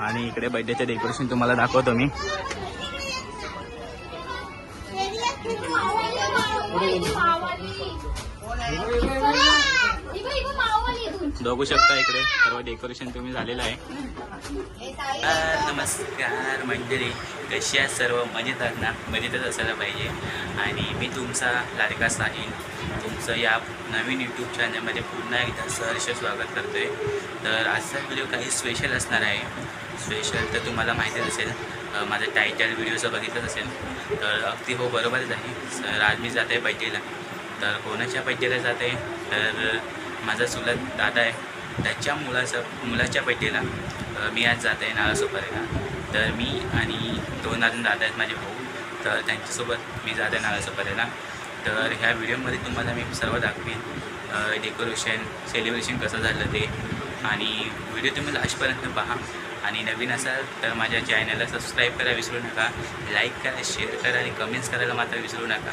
आणि इकडे बर्थडेचं डेकोरेशन तुम्हाला दाखवतो मी. बघू शकता इकडे. सर्व डेकोरेशन तुम्ही झालेलं आहे. नमस्कार मंडळी. कशी आहे सर्व? मजेत ना? मजेतच असायला पाहिजे. आणि मी तुमचा लाडका साहिल. तुमचं या नवीन यूट्यूब चॅनलमध्ये पुन्हा एकदा सहर्ष स्वागत करतोय. तर आजचा व्हिडिओ काही स्पेशल असणार आहे. स्पेशल तर तुम्हाला माहितीच असेल. अं, माझं टायटल व्हिडिओचं बघितलंच असेल. तर अगदी हो बरोबरच आहे. सर आज मी जाते बड्डेला तर कोणाच्या बड्डेला जाते तर माझा चुलत दादा आहे. त्याच्या मुलाचा मुलाच्या बड्डेला मी आज जात आहे नाळासोपाऱ्याला तर मी आणि दोन अजून दादा आहेत माझे भाऊ. तर त्यांच्यासोबत मी जात आहे नाळासोपाऱ्याला तर ह्या व्हिडिओमध्ये तुम्हाला मी सर्व दाखवेन डेकोरेशन सेलिब्रेशन कसं झालं ते. आणि व्हिडिओ तुम्ही लास्टपर्यंत पहा. आणि नवीन असाल तर माझ्या चॅनलला सबस्क्राईब करायला विसरू नका. लाईक करा शेअर करा आणि कमेंट्स करायला मात्र विसरू नका.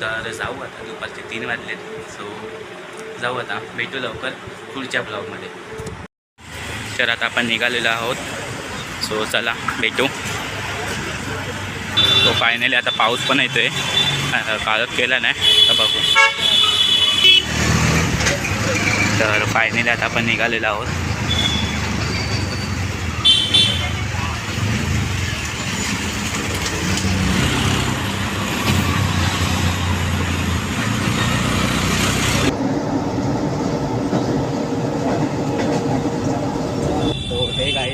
तर जाऊ आता दुपारचे तीन वाजलेत. सो जाऊ आता. भेटू लवकर पुढच्या ब्लॉगमध्ये. तर आता आपण निघालेलो आहोत. सो चला भेटू. तो फायनली आता पाऊस पण येतोय. आहे काळत केला नाही. तर बघू. तर फायनली आता आपण निघालेलो आहोत.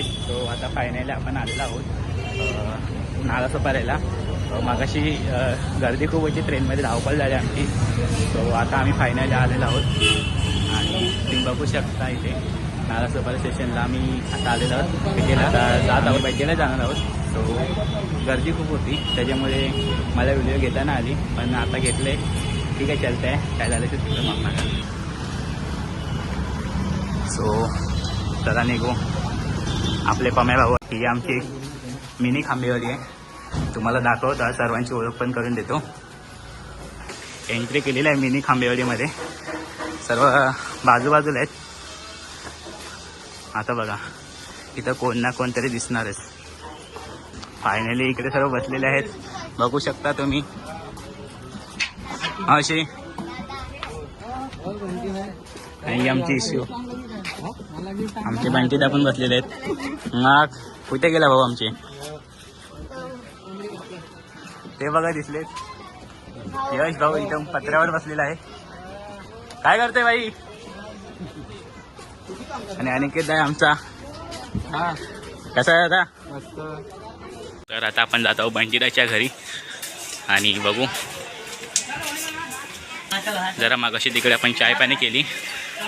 सो सो आता फायनली आपण आलेलो आहोत. नागासोपाऱ्याला मागाशी गर्दी खूप होती. ट्रेनमध्ये धावपळ झाली आमची. सो आता आम्ही फायनली आलेलो आहोत. आणि तुम्ही बघू शकता इथे नागासोपारा स्टेशनला आम्ही आता आलेलो आहोत. बड्डेला आता जात आहोत. बड्डेला जाणार आहोत. सो गर्दी खूप होती. त्याच्यामुळे मला व्हिडिओ घेता आली. पण आता घेतले. ठीक आहे चालतंय काय झालं ते तुझं मग. सो चला निघू. आपले पम्या भाऊ ही आमची मिनी खांबेवाली आहे. तुम्हाला दाखवता सर्वांची ओळख पण करून देतो. एंट्री केलेली आहे मिनी खांबेवाडीमध्ये सर्व बाजूबाजूला आहेत. आता बघा इथं कोण ना कोणतरी दिसणारच फायनली इकडे सर्व बसलेले आहेत. बघू शकता तुम्ही. अशी आणि आमची इश्यू आमचे बँकेत आपण बसलेले आहेत. मग कुठे गेला भाऊ आमचे? ते बघा दिसलेत यश भाऊ इथं पत्र्यावर बसलेला आहे. काय करते बाई? आणि अनिकेत आहे आमचा. कसा आहे आता? तर आता आपण जात आहोत बंजिराच्या घरी. आणि बघू. जरा मागाशी तिकडे आपण चाय पाणी केली.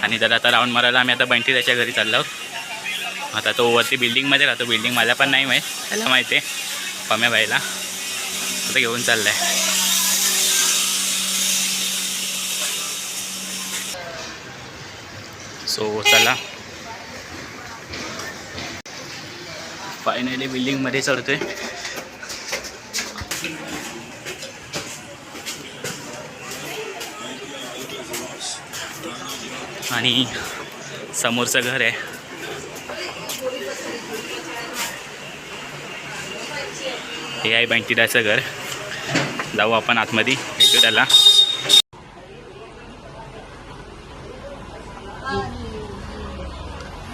आणि जरा आता राऊंड मारायला आम्ही आता बंटिराच्या घरी चाललो आता तो वरती बिल्डिंगमध्ये राहतो. बिल्डिंग मला पण नाही माहीत. त्याला माहिती आहे. पम्या बाईला आता घेऊन चाललाय. सो चला. फायनली बिल्डिंगमध्ये चढतोय. आणि समोरचं घर आहे. हे आहे बँकिडाचं घर. जाऊ आपण आतमध्ये भेटू त्याला.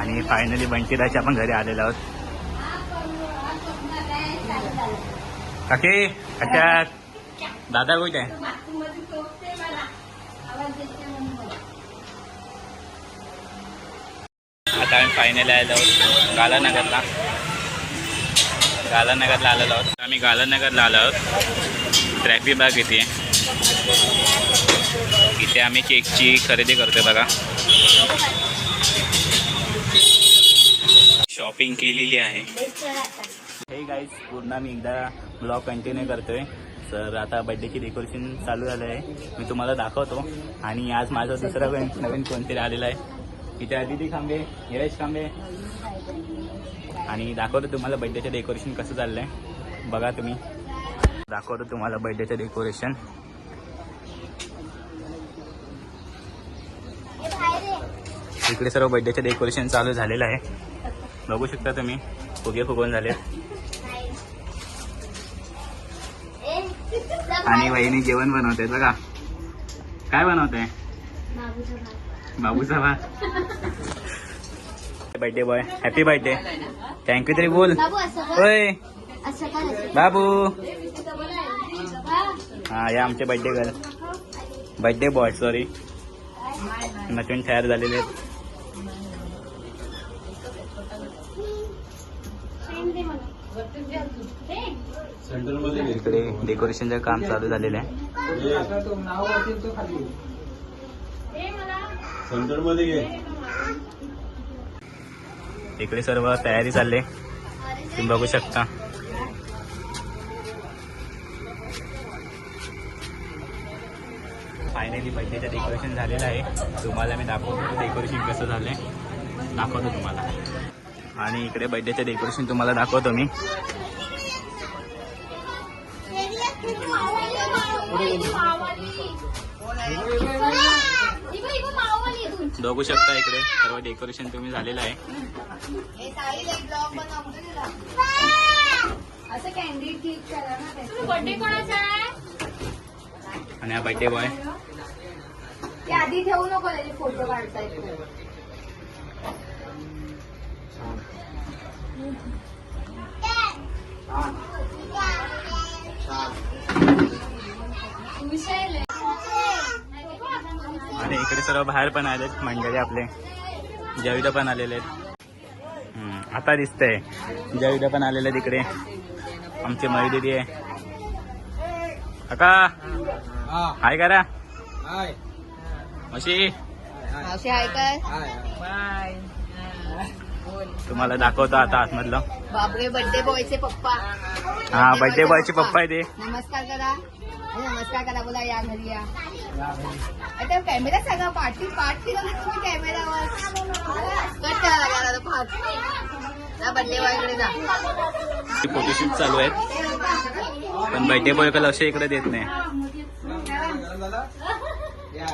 आणि फायनली बंकिराच्या आपण घरी आलेलो आहोत. काके अच्छा दादा कुठे आहे? आता आम्ही फायनली आलेलो आहोत. गालानगरला. गालानगरला आलेलो आहोत. आम्ही गालानगरला आलो आहोत. ट्रॅफिक बाग इथे. इथे आम्ही केकची खरेदी करतो बघा. शॉपिंग केलेली आहे. हे गाईज पूर्ण मी एकदा ब्लॉग कंटिन्यू करतोय. तर आता बड्डेची डेकोरेशन चालू झालं आहे मी तुम्हाला दाखवतो. आणि आज माझा दुसरा नवीन कोणतरी आलेलं आहे. इथे अदिती खांबे यश खांबे. आणि दाखवतो तुम्हाला बड्डेचं डेकोरेशन कसं चाललंय. बघा तुम्ही. दाखवतो तुम्हाला बड्डेचं डेकोरेशन इकडे सर्व बड्डेचं डेकोरेशन चालू झालेलं आहे. बघू शकता तुम्ही. फुगे फुगवून झाले आणि वहिनी जेवण बनवते बघा. काय बनवते? बाबूचा भात birthday boy happy birthday thank you तरी बोल बाबू. होय. बाबू. हा. या आमचे birthday girl birthday boy sorry नवीन तयार झालेले आहेत. इकडे डेकोरेशनचं काम चालू झालेलं आहे. इकडे सर्व तयारी चालली. आहे. तुम्ही बघू शकता. फायनली बर्थडेचं डेकोरेशन झालेलं आहे. तुम्हाला मी दाखवतो डेकोरेशन कसं झालंय. दाखवतो तुम्हाला. आणि इकडे बर्थडेचं डेकोरेशन तुम्हाला दाखवतो मी. बघू शकता इकडे सर्व डेकोरेशन तुम्ही झालेलं आहे. आणि हा बर्थडे बॉय आधी ठेवू नको त्याचे फोटो काढता आणि इकडे सर्व बाहेर पण आलेत मंडळी आपले. जविदा पण आलेले आहेत. आता दिसतंय. जविदा पण आलेले आहेत इकडे. आमची मई दिदी आहे. काका हाय करा. हाय. मशी काय? तुम्हाला दाखवतो आता आतमधलं. बापरे बर्थडे बॉयचे पप्पा. हा बर्थडे बॉयचे पप्पा आहे ते. नमस्कार करा. नमस्कार करा बोला या घरी या आता कॅमेरा सांगा पाठी पाठ केलं ना तुम्ही कॅमेरावर कट करा पाठ जा बर्थडे बॉयकडे जा फोटोशूट चालू आहेत पण बर्थडे बॉय लक्ष इकडे देत नाही या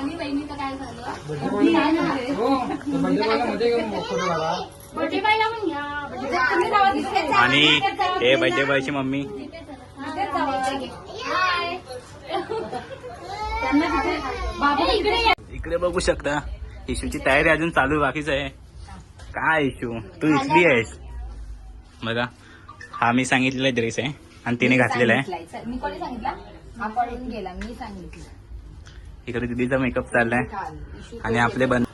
आणि बहिणीचं काय झालं? हो बर्थडे बॉयला पण घ्या. आणि हे बर्थडे बॉयची मम्मी. तिथेच जावा. हाय. त्यांना तिथे बाबू इकडे बघू शकता. इशूची तयारी अजून चालू आहे, बाकीच आहे. काय इशू तू इथली आहेस. बघा. हा मी सांगितलेला ड्रेस आहे आणि तिने घातलेला आहे. मी कोणी सांगितलं? हा गेला. मी सांगितलं. इकडे दीदीचा मेकअप चाललाय. आणि आपले बन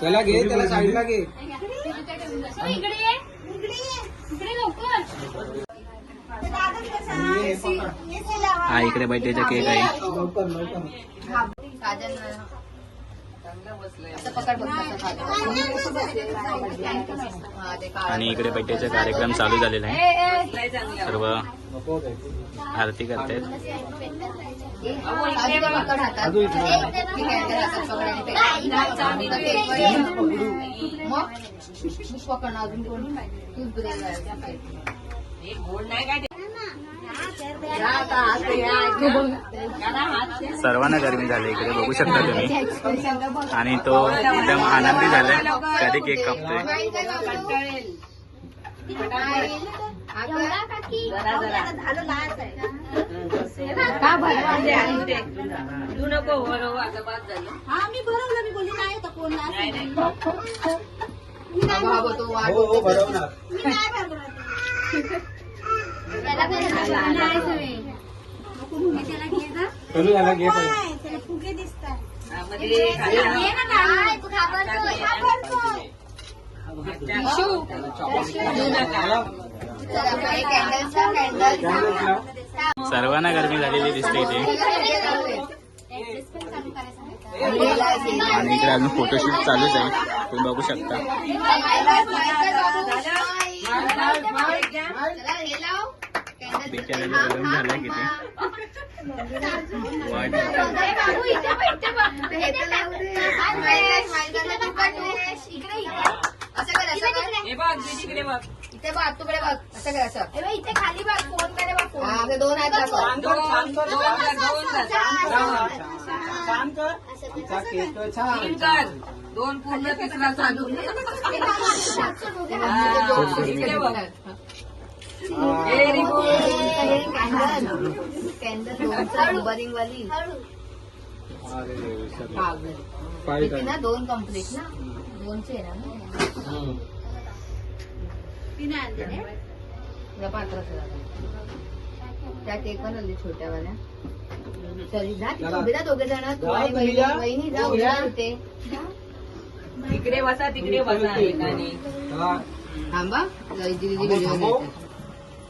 त्याला घे त्याला साईडला घे. हा इकडे बर्थडेचा केक आहे. आणि इकडे बर्थडेचा कार्यक्रम चालू झालेला आहे. सर्व. आरती करतायत. मग? अजून कोण? सर्वांना गरमी झाली इकडे बघू शकता तुम्ही. आणि तो एकदम आनंदी झालाय कधी केक कापतोय नाही काय बाबा? अगं, झालं लाच आहे. का भरवायचे आहे? हा मी भरवलं मी बोलली नाही तर कोण नाही झालं? घे. सर्वांना गरमी झालेली दिसते इथे. आणि इकडे अजून फोटोशूट चालूच आहे. तुम्ही बघू शकता चला हे लाव कॅन्डल बिचाऱ्याला गरम झालाय किती वाट इथे बघ तुकडे बघ. असं कर असं. इथे खाली बघ फोनकडे बघ फोन. हा दोन आहेत दोन पूर्ण तिसरा चालू. इकडे बघ. कॅन्डल वाली. अरे ना दोन कंप्लीट ना? दोनचे आहे ना? हम्म. या पात्राचं दाखव. त्या केक पण आली छोट्या वाल्या चल जा दोघे जण. तू आणि तुम्ही जा. वहिनी जा. राहा तिथे तिकडे बसा तिकडे बसा एकाने थांबा. दिदी व्हिडिओ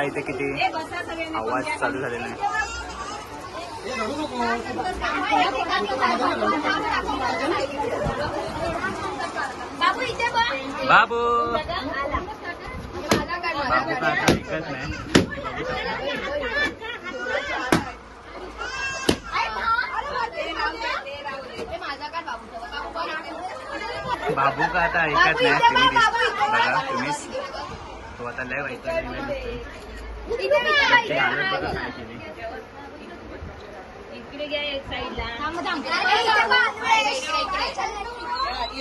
शकता इथे किती आवाज चालू झालेला आहे. बाबू बाबू. का आता ऐकत नाही? बाबू का आता ऐकत नाही तुम्ही बघा तुम्हीच. तो आता लय.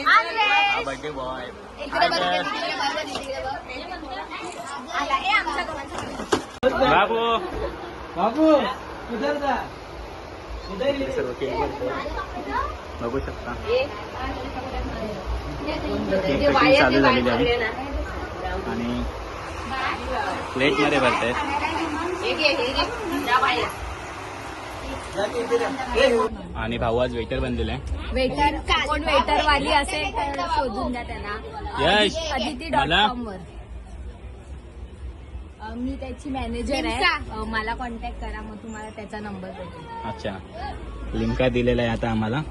हा बर्थडे बॉय बाबू. बाबू उधर जा? सर्व बघू शकता. केक कटिंग चालू झालेली आहे. आणि प्लेटमध्ये हे हे. ए, आणि भाऊ आज वेटर बनलेला आहे. वेटर कोण वेटर वाली असेल तर शोधून द्या त्यांना. यश अदिती डॉट कॉम वर. मी त्याची मॅनेजर आहे. मला कॉन्टॅक्ट करा मग तुम्हाला त्याचा नंबर देते अच्छा. लिंका दिलेला आहे आता आम्हाला?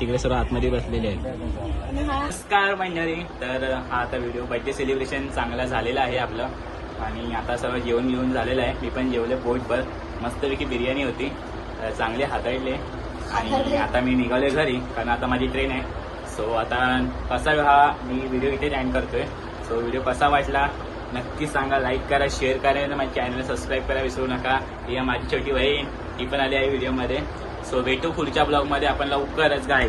तिकडे सर्व आतमध्ये बसलेले आहेत. नमस्कार मंडळी. तर हा आता व्हिडिओ बर्थडे सेलिब्रेशन चांगला झालेला आहे आपलं. आणि आता सर्व जेवण घेऊन झालेलं आहे. मी पण जेवले पोटभर. मस्तपैकी बिर्याणी होती. चांगले हाताळले. आणि आता मी निघाले घरी कारण आता माझी ट्रेन आहे. सो आता कसा हा मी व्हिडिओ इथे एंड करतोय. सो व्हिडिओ कसा वाटला? नक्की सांगा. लाईक करा शेअर करा आणि माझ्या चॅनलला सबस्क्राईब करा विसरू नका. ही आहे माझी छोटी बहीण. ती पण आली आहे व्हिडिओमध्ये सो भेटू पुढच्या ब्लॉगमध्ये आपण लवकरच गाय